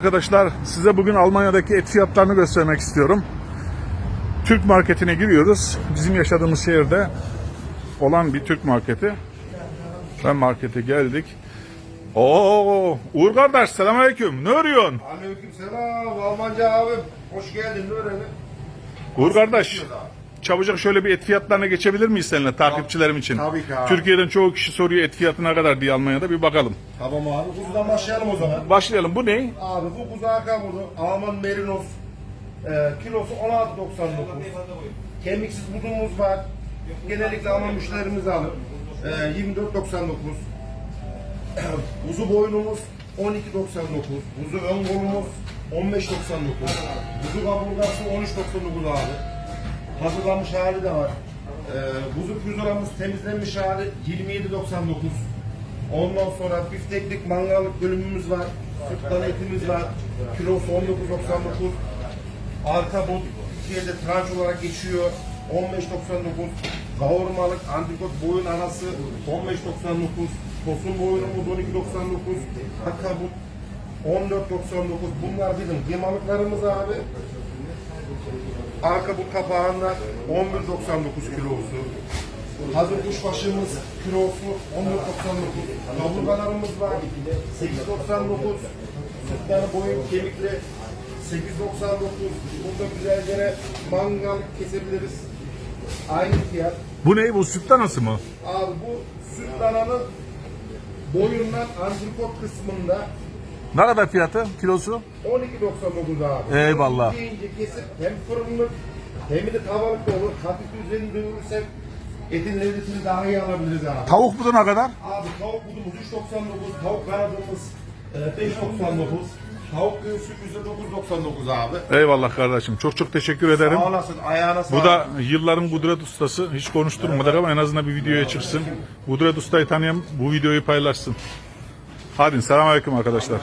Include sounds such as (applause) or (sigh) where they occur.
Arkadaşlar size bugün Almanya'daki et fiyatlarını göstermek istiyorum. Türk marketine giriyoruz. Bizim yaşadığımız şehirde olan bir Türk marketi. Ben markete geldik. Oo, Uğur kardeş selamünaleyküm. Ne arıyorsun? Aleyküm selam Almanca abi. Hoş geldin ne öyle? Uğur kardeş çabucak şöyle bir et fiyatlarına geçebilir miyiz seninle takipçilerim için? Tabii ki abi. Türkiye'den çoğu kişi soruyor et fiyatı ne kadar diye Almanya'da bir bakalım. Tamam abi kuzudan başlayalım o zaman. Başlayalım. Bu ne? Abi bu kuzu budu. Alman merinos. Ee, kilosu 16.99. Kemiksiz budumuz var. Genellikle Alman müşterimiz alır. Ee, 24.99. (clears throat) Kuzu boynumuz 12.99. Kuzu ön kolumuz 15.99. Kuzu kaburgası 13.99 abi. Hazırlanmış hali de var. Ee, kuzu pirzolamız temizlenmiş hali 27.99. Ondan sonra bifteklik mangallık bölümümüz var. Dana etimiz var. Kilosu 19.99. Arka bot Türkiye'de tranç olarak geçiyor. 15.99. Kavurmalık antrikot boyun anası 15.99. Tosun boyunumuz 12.99. Arka but 14.99. Bunlar bizim kıymalıklarımız abi. Arka bu kapağında 11.99 kilosu. Hazır kuşbaşımız kilosu 14.99. Kaburgalarımız var 8.99. Sütleri boyun kemikli 8.99. Burada güzelce mangal kesebiliriz. Aynı fiyat. Bu ne? Bu süt danası mı? Abi bu süt dananın boyundan antrikot kısmında Ne kadar fiyatı? Kilosu? 12.99 abi. Eyvallah. İnce ince kesip hem fırınlık hem de tavalık da olur. Hafif üzerinde dövülürse etin lezzetini daha iyi alabiliriz abi. Tavuk budu ne kadar? Abi tavuk budumuz 3.99, tavuk kanadımız e, 5.99, tavuk göğsü %9.99 abi. Eyvallah kardeşim. Çok çok teşekkür ederim. Sağ olasın, ayağına sağlık. Bu da yılların Kudret Ustası. Hiç konuşturmadık ama en azından bir videoya çıksın. Kudret Usta'yı tanıyan bu videoyu paylaşsın. Hadi selamünaleyküm arkadaşlar.